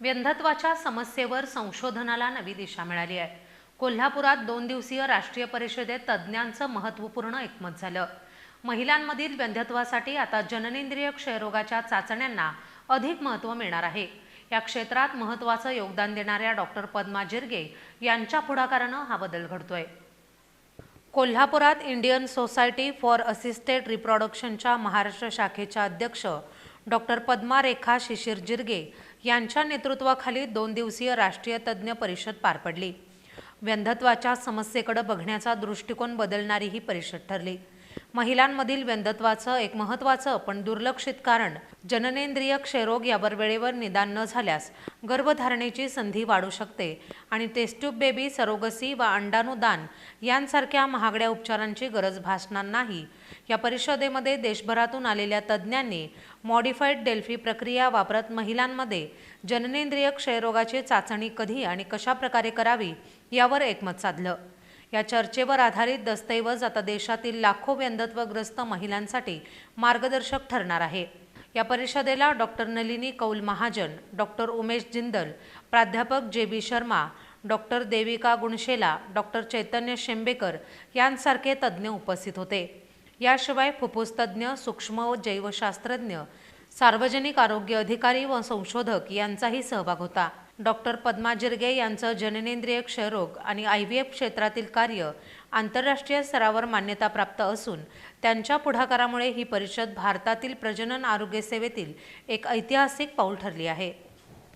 व्यंधत्वाच्या समस्येवर संशोधनाला नवी दिशा मिळाली आहे. कोल्हापुरात दोन दिवसीय राष्ट्रीय परिषदेत तज्ज्ञांचं महत्त्वपूर्ण एकमत झालं. महिलांमधील व्यंधत्वासाठी आता जननेंद्रिय क्षयरोगाच्या चाचण्यांना अधिक महत्त्व मिळणार आहे. या क्षेत्रात महत्त्वाचं योगदान देणाऱ्या डॉक्टर पद्मा जिरगे यांच्या पुढाकारानं हा बदल घडतोय. कोल्हापुरात इंडियन सोसायटी फॉर असिस्टेड रिप्रॉडक्शनच्या महाराष्ट्र शाखेच्या अध्यक्ष डॉक्टर पद्मा रेखा शिशिर जिरगे यांच्या नेतृत्वाखाली दोन दिवसीय राष्ट्रीय तज्ज्ञ परिषद पार पडली. व्यंधत्वाच्या समस्येकडे बघण्याचा दृष्टिकोन बदलणारी ही परिषद ठरली. महिलांमधील व्यंधत्वाचं एक महत्त्वाचं पण दुर्लक्षित कारण जननेंद्रिय क्षयरोग यावर वेळेवर निदान न झाल्यास गर्भधारणेची संधी वाढू शकते आणि टेस्ट्यूब बेबी सरोगसी व अंडानुदान यांसारख्या महागड्या उपचारांची गरज भासणार नाही. या परिषदेमध्ये देशभरातून आलेल्या तज्ज्ञांनी मॉडिफाईड डेल्फी प्रक्रिया वापरत महिलांमध्ये जननेंद्रिय क्षयरोगाची चाचणी कधी आणि कशा प्रकारे करावी यावर एकमत साधलं. या चर्चेवर आधारित दस्तऐवज आता देशातील लाखो व्यंधत्वग्रस्त महिलांसाठी मार्गदर्शक ठरणार आहे. या परिषदेला डॉक्टर नलिनी कौल महाजन डॉक्टर उमेश जिंदल प्राध्यापक J B Sharma doctor Devika Gunshela doctor Chaitanya Shembekar यांसारखे तज्ज्ञ उपस्थित होते. याशिवाय फुफ्फुसतज्ज्ञ सूक्ष्म व जैवशास्त्रज्ञ सार्वजनिक आरोग्य अधिकारी व संशोधक यांचाही सहभाग होता. डॉक्टर पद्मा जिरगे यांचं जननेंद्रिय क्षयरोग आणि आय व्ही एफ क्षेत्रातील कार्य आंतरराष्ट्रीय स्तरावर मान्यताप्राप्त असून त्यांच्या पुढाकारामुळे ही परिषद भारतातील प्रजनन आरोग्य सेवेतील एक ऐतिहासिक पाऊल ठरली आहे.